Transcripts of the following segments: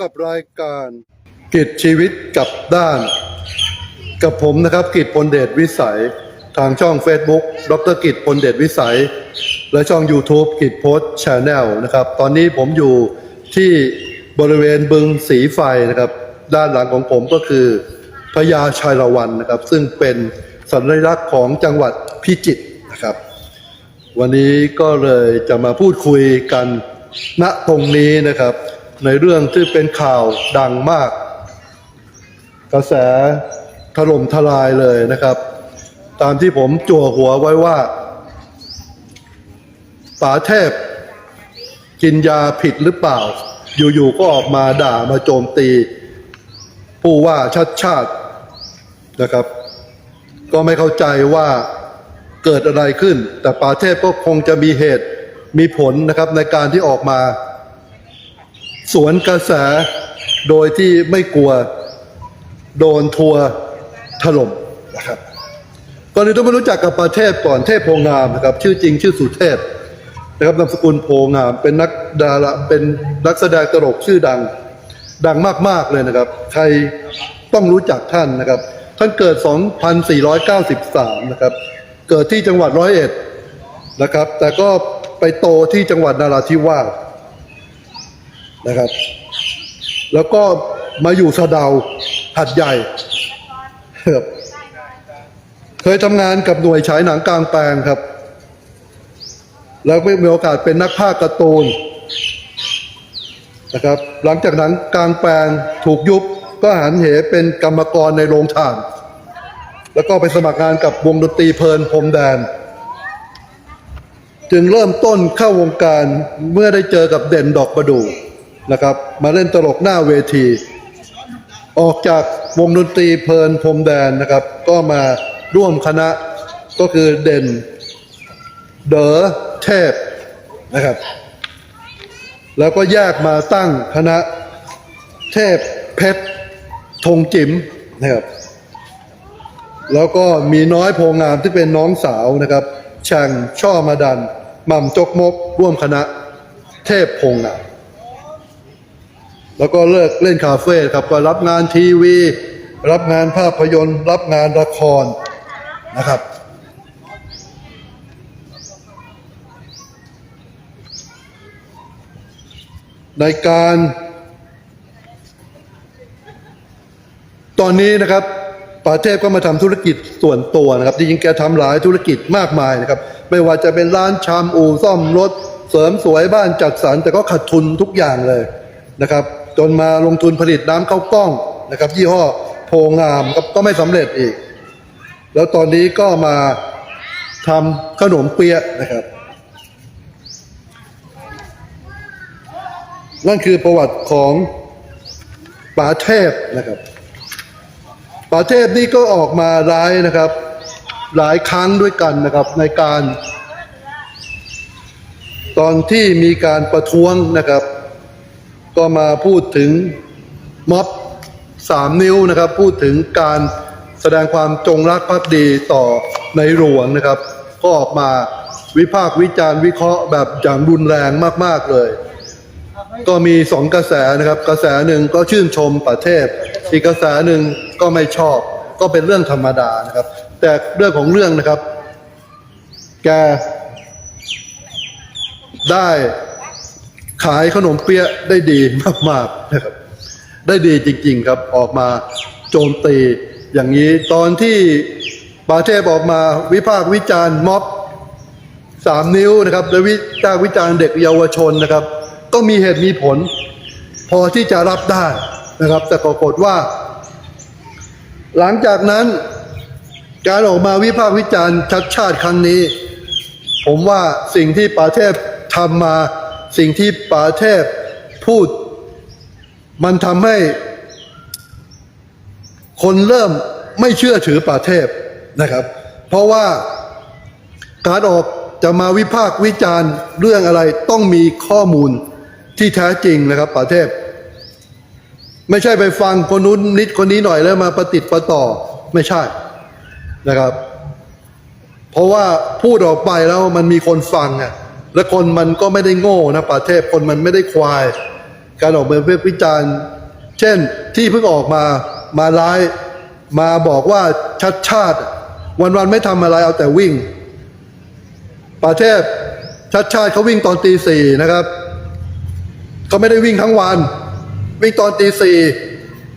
กับรายการกิจชีวิตกับด้าน กับผมนะครับกิจพลเดชวิสัย ทางช่อง Facebook ดรกิจพลเดชวิสัย และช่อง YouTube กิจโพสชาแนลนะครับ ตอนนี้ผมอยู่ที่บริเวณบึงสีไฟนะครับ ด้านหลังของผมก็คือพญาชายละวันนะครับ ซึ่งเป็นสัญลักษณ์ของจังหวัดพิจิตรนะครับ วันนี้ก็เลยจะมาพูดคุยกันณตรงนี้นะครับ ในเรื่องที่เป็นข่าวดังมาก กระแสถล่มทลายเลยนะครับ ตามที่ผมจั่วหัวไว้ว่าป๋าเทพกินยาผิดหรือเปล่า อยู่ๆก็ออกมาด่ามาโจมตี ผู้ว่าชัดชาตินะครับ ก็ไม่เข้าใจว่าเกิดอะไรขึ้น แต่ป่าเทพก็คงจะมีเหตุมีผลนะครับในการที่ออกมา สวนกระแสโดยที่ไม่กลัวโดนทัวร์ถล่มนะครับก่อนอื่นต้องมารู้จักกับป่าเทพก่อนเทพโพงามนะครับ ชื่อจริงชื่อสุเทพนะครับนามสกุลโพงาม เป็นนักดาราเป็นนักแสดงตลกชื่อดังดังมากๆเลยนะครับ ใครต้องรู้จักท่านนะครับ ท่านเกิด 2493 นะครับ เกิดที่จังหวัดร้อยเอ็ดนะครับ แต่ก็ไปโตที่จังหวัดนาราธิวาส นะครับ แล้วก็มาอยู่สะเดาหัดใหญ่ครับเคยทำงานกับหน่วยฉายหนังกลางแปลงครับ แล้วไม่มีโอกาสเป็นนักภาคการ์ตูนนะครับ หลังจากนั้นกลางแปลงถูกยุบก็หันเหเป็นกรรมกรในโรงถ่าน แล้วก็ไปสมัครงานกับวงดนตรีเพลินพรมแดน จึงเริ่มต้นเข้าวงการเมื่อได้เจอกับเด่นดอกประดู่ นะครับ มาเล่นตลกหน้าเวที ออกจากวงดนตรีเพลินพรมแดนนะครับ ก็มาร่วมคณะก็คือเด่น เด๋อเทพนะครับ แล้วก็แยกมาตั้งคณะเทพเพชรธงจิ๋มนะครับ แล้วก็มีน้อยโพงามที่เป็นน้องสาวนะครับช่างช่อมาดันหม่ำจกมกร่วมคณะเทพโพงาม แล้วก็เลิกเล่นคาเฟ่ครับก็รับงานทีวี รับงานภาพยนตร์ รับงานละครนะครับ ในการ ตอนนี้นะครับป่าเทพก็มาทำธุรกิจส่วนตัวนะครับจริงๆแกทำหลายธุรกิจมากมายนะครับ ไม่ว่าจะเป็นร้านชามอู่ซ่อมรถ เสริมสวยบ้านจัดสรรแต่ก็ขาดทุนทุกอย่างเลยนะครับ จนมาลงทุนผลิตน้ำเข้ากล้องนะครับ ยี่ห้อโพงามก็ก็ไม่สำเร็จอีก แล้วตอนนี้ก็มาทำขนมเปี๊ยะนะครับ นั่นคือประวัติของป๋าเทพนะครับป๋าเทพนี่ก็ออกมาร้ายนะครับ หลายครั้งด้วยกันนะครับในการ ตอนที่มีการประท้วงนะครับ ก็มาพูดถึงม็อบสามนิ้วนะครับ พูดถึงการแสดงความจงรักภักดีต่อในหลวงนะครับ ก็ออกมาวิพากษ์วิจารณ์วิเคราะห์แบบอย่างรุนแรงมาก ๆ เลย ก็มีสองกระแสนะครับ กระแสหนึ่งก็ชื่นชมประเทศ อีกกระแสหนึ่งก็ไม่ชอบ ก็เป็นเรื่องธรรมดานะครับ แต่เรื่องของเรื่องนะครับ แกได้ ขายขนมเปี๊ยะได้ดีมากๆนะครับ ได้ดีจริง ๆ ครับออกมาโจมตีอย่างนี้ตอนที่ปาเทพออกมาวิพากษ์วิจารณ์ม็อบสามนิ้วนะครับและวิจารวิจารณ์เด็กเยาวชนนะครับ ก็มีเหตุมีผล พอที่จะรับได้นะครับ แต่ปรากฏว่า หลังจากนั้นการออกมาวิพากษ์วิจารณ์ชัดชาติครั้งนี้ ผมว่าสิ่งที่ปาเทพทำมา สิ่งที่ป่าเทพพูด มันทำให้ คนเริ่มไม่เชื่อถือป่าเทพนะครับ เพราะว่าการออกจะมาวิพากษ์วิจารณ์เรื่องอะไรต้องมีข้อมูลที่แท้จริงนะครับป่าเทพ ไม่ใช่ไปฟังคนนู้นนิดคนนี้หน่อยแล้วมาประติดประต่อไม่ใช่นะครับ เพราะว่าพูดออกไปแล้วมันมีคนฟังอะ และคนมันก็ไม่ได้โง่นะป่าเทพคนมันไม่ได้ควาย การออกมาวิจารณ์ เช่นที่เพิ่งออกมามาร้าย มาบอกว่าชัดชาติ วันๆไม่ทำอะไรเอาแต่วิ่งประเทศชัดชาติเขาวิ่งตอนตีสี่นะครับเขาไม่ได้วิ่งทั้งวัน วิ่งตอนตีสี่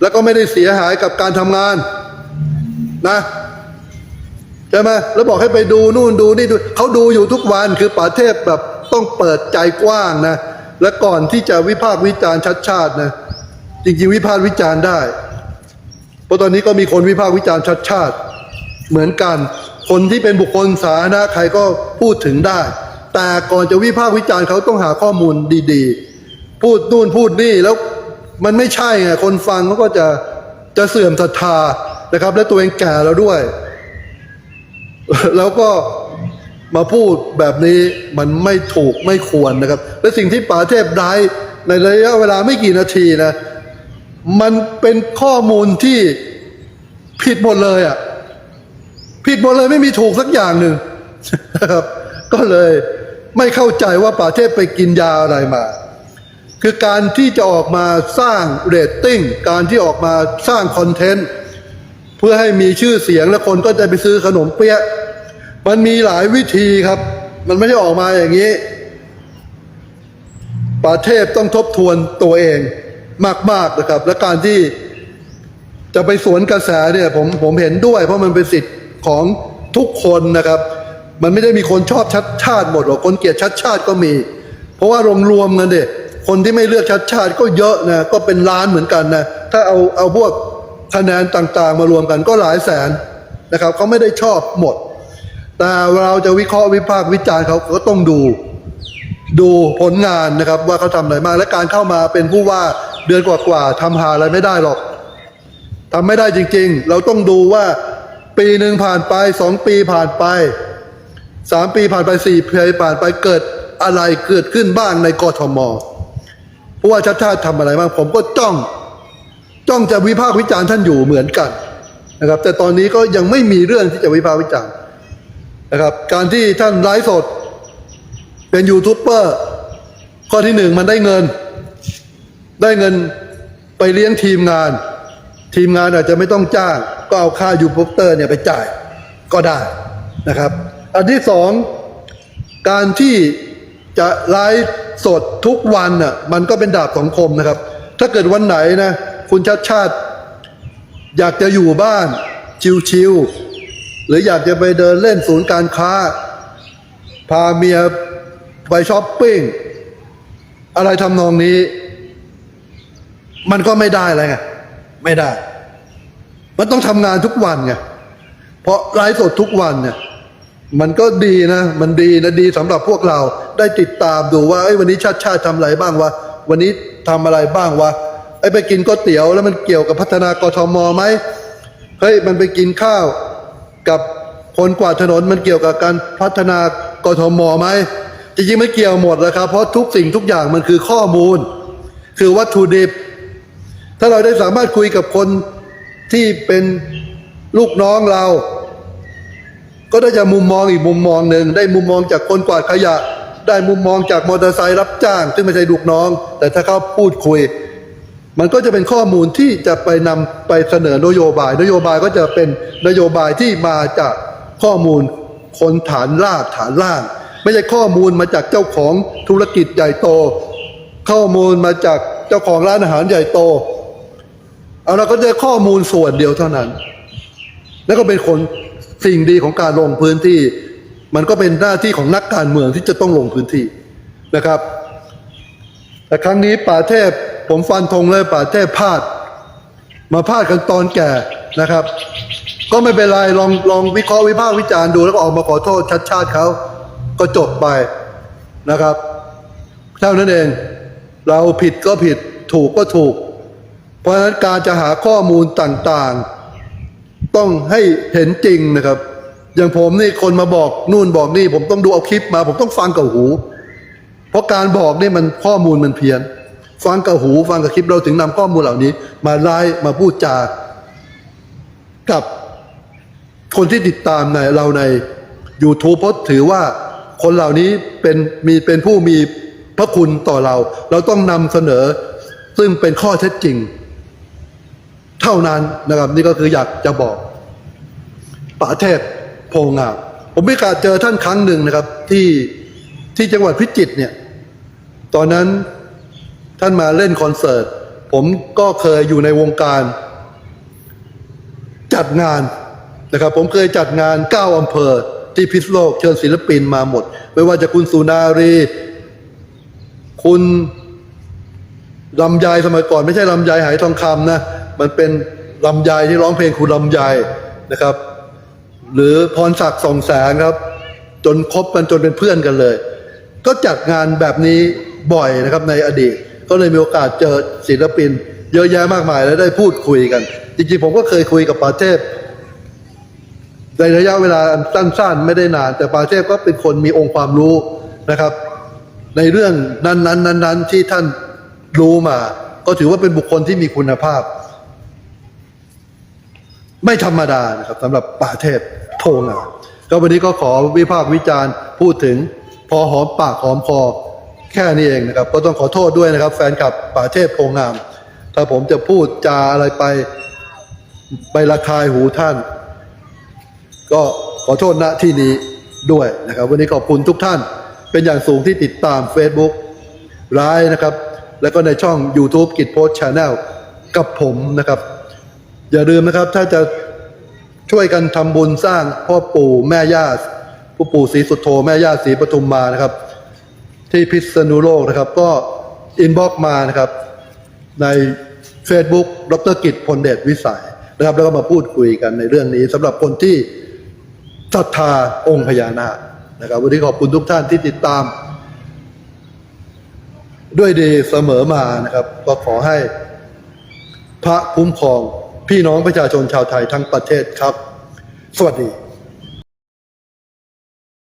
แล้วก็ไม่ได้เสียหายกับการทำงานนะ ช่ไหมแล้วบอกให้ไปดูนู่นดูนี่ดูเขาดูอยู่ทุกวันคือประเทศแบบต้องเปิดใจกว้างนะ และก่อนที่จะวิพากษ์วิจารณ์ชัดชาตินะ จริงๆวิพากษ์วิจารณ์ได้ เพราะตอนนี้ก็มีคนวิพากษ์วิจารณ์ชัดชาติ เหมือนกัน คนที่เป็นบุคคลสาธารณะใครก็พูดถึงได้ แต่ก่อนจะวิพากษ์วิจารณ์เขาต้องหาข้อมูลดีๆ พูดนู่นพูดนี่แล้วมันไม่ใช่ไงคนฟังเขาก็จะจะเสื่อมศรัทธานะครับ และตัวเองแก่แล้วด้วย แล้วก็มาพูดแบบนี้มันไม่ถูกไม่ควรนะครับ และสิ่งที่ป๋าเทพได้ในระยะเวลาไม่กี่นาทีนะ มันเป็นข้อมูลที่ผิดหมดเลยอะ ผิดหมดเลยไม่มีถูกสักอย่างหนึ่งนะครับ ก็เลยไม่เข้าใจว่าป่าเทพไปกินยาอะไรมา คือการที่จะออกมาสร้างเรตติ้ง การที่ออกมาสร้างคอนเทนต์ พื่อให้มีชื่อเสียงและคนก็จะไปซื้อขนมเปี๊ยะมันมีหลายวิธีครับ มันไม่ได้ออกมาอย่างนี้ประเทศต้องทบทวนตัวเองมากๆนะครับ และการที่จะไปสวนกระแสเนี่ยผมผมเห็นด้วย เพราะมันเป็นสิทธิ์ของทุกคนนะครับ มันไม่ได้มีคนชอบชัดชาติหมดหรอกคนเกลียดชัดชาติก็มี เพราะว่ารวมรวมๆกันเด็คนที่ไม่เลือกชัดชาติก็เยอะนะก็เป็นล้านเหมือนกันนะถ้าเอาเอาพวก คะแนนต่างๆ มารวมกันก็หลายแสนนะครับเขาไม่ได้ชอบหมด แต่เราจะวิเคราะห์วิพากษ์วิจารณ์เขาก็ต้องดู ดูผลงานนะครับว่าเขาทำอะไรมาและการเข้ามาเป็นผู้ว่าเดือนกว่าๆทำหาอะไรไม่ได้หรอกทำไม่ได้จริงๆ เราต้องดูว่าปีหนึ่งผ่านไปสองปีผ่านไปสามปีผ่านไปสี่ปีผ่านไปเกิดอะไรเกิดขึ้นบ้างในกทมผู้ว่าชัดชาติทำอะไรบ้างผมก็จ้อง จ้องจะวิพากษ์วิจารณ์ท่านอยู่เหมือนกันนะครับ แต่ตอนนี้ก็ยังไม่มีเรื่องที่จะวิพากษ์วิจารณ์นะครับ การที่ท่านไลฟ์สด เป็นยูทูบเบอร์ข้อที่หนึ่งมันได้เงิน ได้เงินไปเลี้ยงทีมงาน ทีมงานอาจจะไม่ต้องจ้าง ก็เอาค่ายูทูบเบอร์เนี่ยไปจ่ายก็ได้นะครับ อันที่สองการที่จะไลฟ์สดทุกวันน่ะมันก็เป็นดาบสองคมนะครับ ถ้าเกิดวันไหนนะ คุณชัดชาติ อยากจะอยู่บ้านชิวๆหรืออยากจะไปเดินเล่นศูนย์การค้า พาเมียไปช้อปปิ้ง อะไรทำนองนี้ มันก็ไม่ได้เลยไงไม่ได้ มันต้องทำงานทุกวันไงเพราะไลฟ์สดทุกวันเนี่ยมันก็ดีนะ มันดีนะดีสำหรับพวกเราได้ติดตามดูว่าไอ้วันนี้ชาติชาติทำอะไรบ้างวะวันนี้ทำอะไรบ้างวะ อ้ไปกินก๋วยเตี๋ยวแล้วมันเกี่ยวกับพัฒนากทมไหมเฮ้ยมันไปกินข้าวกับคนกวาดถนนมันเกี่ยวกับการพัฒนากทมไหมจริงๆไม่เกี่ยวหมดแล้วครับ เพราะทุกสิ่งทุกอย่างมันคือข้อมูล คือวัตถุดิบ ถ้าเราได้สามารถคุยกับคนที่เป็นลูกน้องเรา ก็ได้จะมุมมองอีกมุมมองหนึ่งได้มุมมองจากคนกวาดขยะ ได้มุมมองจากมอเตอร์ไซค์รับจ้าง ซึ่งไม่ใช่ลูกน้อง แต่ถ้าเขาพูดคุย มันก็จะเป็นข้อมูลที่จะไปนำไปเสนอนโยบาย นโยบายก็จะเป็นนโยบายที่มาจากข้อมูลคนฐานรากฐานล่าง ไม่ใช่ข้อมูลมาจากเจ้าของธุรกิจใหญ่โต ข้อมูลมาจากเจ้าของร้านอาหารใหญ่โตเอาเราก็ได้ข้อมูลส่วนเดียวเท่านั้น แล้วก็เป็นคนสิ่งดีของการลงพื้นที่ มันก็เป็นหน้าที่ของนักการเมืองที่จะต้องลงพื้นที่นะครับ แต่ครั้งนี้ป่าเทพ ผมฟันธงเลยป่าเทพพลาด มาพลาดกันตอนแก่นะครับ ก็ไม่เป็นไรลองลองวิเคราะห์วิพากษ์วิจารณ์ดูแล้วก็ออกมาขอโทษชัดชาติเขาก็จบไปนะครับเท่านั้นเอง เราผิดก็ผิดถูกก็ถูก เพราะฉะนั้นการจะหาข้อมูลต่างๆ ต้องให้เห็นจริงนะครับ อย่างผมนี่คนมาบอกนู่นบอกนี่ ผมต้องดูเอาคลิปมา ผมต้องฟังกับหู เพราะการบอกนี่มันข้อมูลมันเพี้ยน ฟังกับหูฟังกับคลิปเราถึงนำข้อมูลเหล่านี้ มาไล่มาพูดจากับคนที่ติดตามในเราใน YouTube เพราะถือว่าคนเหล่านี้เป็นมีเป็นผู้มีพระคุณต่อเรา เราต้องนำเสนอซึ่งเป็นข้อเท็จจริง เท่านั้นนะครับ นี่ก็คืออยากจะบอกป่าเทพโพงามผมมีโอกาสเจอท่านครั้งหนึ่งนะครับ ที่ที่จังหวัดพิจิตรเนี่ย ตอนนั้น ท่านมาเล่นคอนเสิร์ต ผมก็เคยอยู่ในวงการ จัดงานนะครับ ผมเคยจัดงานเก้าอำเภอ ที่พิษโลกเชิญศิลปินมาหมด ไม่ว่าจะคุณสุนารี คุณลำไยสมัยก่อน ไม่ใช่ลำไยหายทองคำนะ มันเป็นลำไยที่ร้องเพลงคุณลำไยนะครับ หรือพรศักดิ์สองแสงครับ จนคบกันจนเป็นเพื่อนกันเลย ก็จัดงานแบบนี้บ่อยนะครับในอดีต ก็เลยมีโอกาสเจอศิลปิน เยอะแยะมากมายและได้พูดคุยกัน จริงๆผมก็เคยคุยกับปาเทพในระยะเวลาสั้นๆ ไม่ได้นาน แต่ปาเทพก็เป็นคนมีองค์ความรู้นะครับ ในเรื่องนั้นๆนั้นๆที่ท่านรู้มา ก็ถือว่าเป็นบุคคลที่มีคุณภาพ ไม่ธรรมดานะครับสำหรับป่าเทพโพงาก็วันนี้ก็ขอวิพากษ์วิจารณ์พูดถึง พอหอมปากหอมคอ แค่นี้เองนะครับ ก็ต้องขอโทษด้วยนะครับ แฟนคลับป่าเทพโพงาม ถ้าผมจะพูดจาอะไรไปไประคายหูท่าน ก็ขอโทษณที่นี้ด้วยนะครับ วันนี้ขอบคุณทุกท่านเป็นอย่างสูงที่ติดตาม Facebook ไลน์นะครับ แล้วก็ในช่อง YouTube กิจโพสชาแนลกับผมนะครับ อย่าลืมนะครับถ้าจะช่วยกันทำบุญสร้างพ่อปู่แม่ย่าผู้ปู่ศรีสุโธแม่ย่าศรีปทุมมานะครับ ที่พิษณุโลกนะครับ ก็อินบ็อกมานะครับ ใน Facebook ดรกิจพลเดชวิสัยนะครับ แล้วก็มาพูดคุยกันในเรื่องนี้สำหรับคนที่ศรัทธาองค์พญานาคนะครับ วันนี้ขอบคุณทุกท่านที่ติดตาม ด้วยดีเสมอมานะครับ ก็ขอให้พระคุ้มครองพี่น้องประชาชนชาวไทยทั้งประเทศครับ สวัสดี